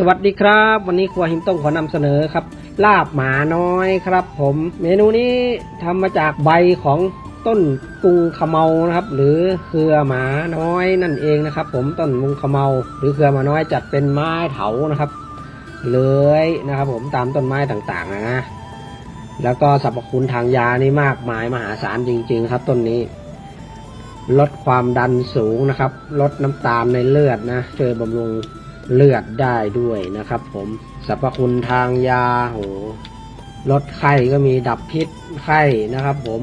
สวัสดีครับ วันนี้ครัวหิมต้งขอนำเสนอครับ ลาบหมาน้อยครับ ผม เมนูนี้ทำมาจากใบของต้นกุงขมเมานะครับ หรือเครือหมาน้อยนั่นเองนะครับ ผมต้นกุงขมเมา หรือเครือหมาน้อยจัดเป็นไม้เถานะครับเลื้อยนะครับ ผมตามต้นไม้ต่างๆนะแล้วก็สรรพคุณทางยานี่มากมายมหาศาลจริง ๆ ครับต้นนี้ ลดความดันสูงนะครับ ลดน้ำตาลในเลือดนะช่วยบำรุง เลือดได้ด้วยนะครับ ผมสรรพคุณทางยาโหลดไข้ก็มีดับพิษไข้นะครับ ผม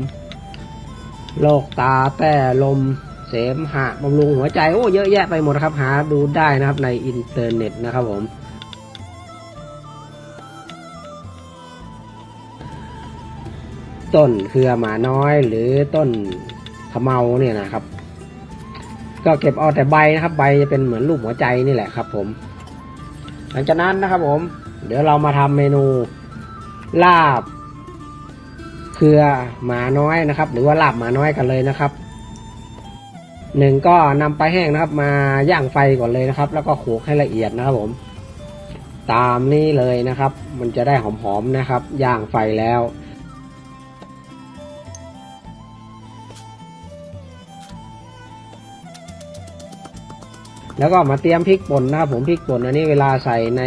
โรคตาแต้ลมเสมหะบำรุงหัวใจโอ้เยอะแยะไปหมดครับหาดูได้นะครับในอินเทอร์เน็ตนะครับผม ต้นเครือหมาน้อยหรือต้นขมเมาเนี่ยนะครับ ก็เก็บเอาแต่ใบนะครับ ใบจะเป็นเหมือนรูปหัวใจนี่แหละครับ ผม หลังจากนั้นนะครับ ผม เดี๋ยวเรามาทำเมนูลาบเครือหมาน้อยนะครับ หรือว่าลาบหมาน้อยกันเลยนะครับหนึ่งก็นำไปแห้งนะครับ มาย่างไฟก่อนเลยนะครับ แล้วก็โขลกให้ละเอียดนะครับ ผม ตามนี้เลยนะครับ มันจะได้หอมๆนะครับ ย่างไฟแล้ว แล้วก็มาเตรียมพริกป่นนะครับผมพริกป่นอันนี้เวลาใส่ใน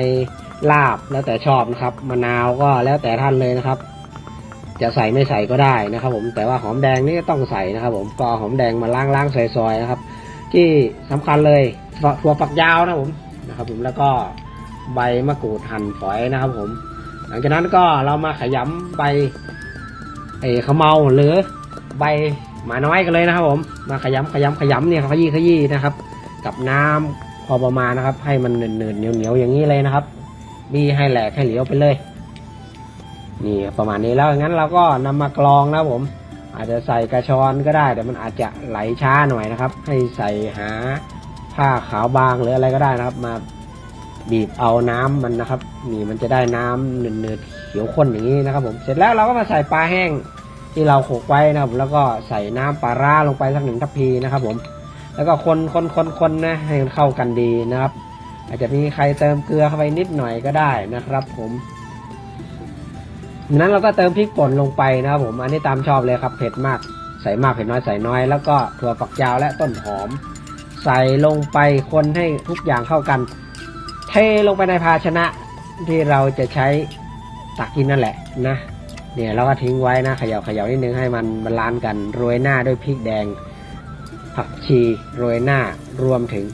ลาบแล้วแต่ชอบนะครับ มะนาวก็แล้วแต่ท่านเลยนะครับ จะใส่ไม่ใส่ก็ได้นะครับ ผมแต่ว่าหอมแดงนี่ต้องใส่นะครับ ผมก็หอมแดงมาล้างล้างซอยๆนะครับ ที่สำคัญเลยถั่วฝักยาวนะครับผมนะครับ ผมแล้วก็ใบมะกรูดหั่นฝอยนะครับ ผม หลังจากนั้นก็เรามาขยำใบไอ้ขมเมาหรือใบหมาน้อยกันเลยนะครับ ผมมาขยำขยำขยำเนี่ยขยี้ขยี้นะครับ กับน้ำพอประมาณนะครับ ให้มันเนืดๆเหนียวเหนียวๆอย่างนี้เลยนะครับบีให้แหลกให้เหลียวไปเลย นี่ประมาณนี้แล้วงั้นเราก็นำมากรองนะผม อาจจะใส่กระชอนก็ได้แต่มันอาจจะไหลช้าหน่อยนะครับ ให้ใส่หาผ้าขาวบางหรืออะไรก็ได้นะครับ มาบีบเอาน้ำมันนะครับ นี่มันจะได้น้ำเนืดๆเขียวข้นอย่างนี้นะครับ ผมเสร็จแล้วเราก็มาใส่ปลาแห้งที่เราโขกไว้นะครับแล้วก็ใส่น้ำปลาร่าลงไปสักหนึ่งทัพพีนะครับ ผม แล้วก็คนคนคนคนนะให้มันเข้ากันดีนะครับ อาจจะมีใครเติมเกลือเข้าไปนิดหน่อยก็ได้นะครับ ผมจากนั้นเราก็เติมพริกป่นลงไปนะครับผมอันนี้ตามชอบเลยครับเผ็ดมากใส่มากเผ็ดน้อยใส่น้อย แล้วก็ถั่วฝักยาวและต้นหอม ใส่ลงไปคนให้ทุกอย่างเข้ากัน เทลงไปในภาชนะที่เราจะใช้ตักกินนั่นแหละนะเนี่ยเราก็ทิ้งไว้นะเขย่าเขย่านิดนึงให้มันบาลานซ์กันโรยหน้าด้วยพริกแดง ผักชีโรยหน้ารวมถึง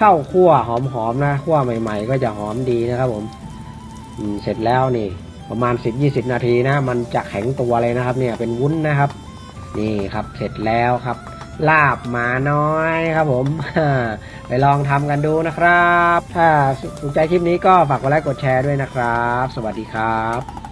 ข้าวคั่วหอมๆนะคั่วใหม่ ๆ ก็จะหอมดีนะครับผมเสร็จแล้วนี่ ประมาณ 10-20 นาทีนะ มันจะแข็งตัวเลยนะครับ เนี่ยเป็นวุ้นนะครับ นี่ครับเสร็จแล้วครับ ลาบหมาน้อยครับผม ไปลองทำกันดูนะครับ ถ้าถูกใจคลิปนี้ก็ฝากกดไลค์กดแชร์ด้วยนะครับ สวัสดีครับ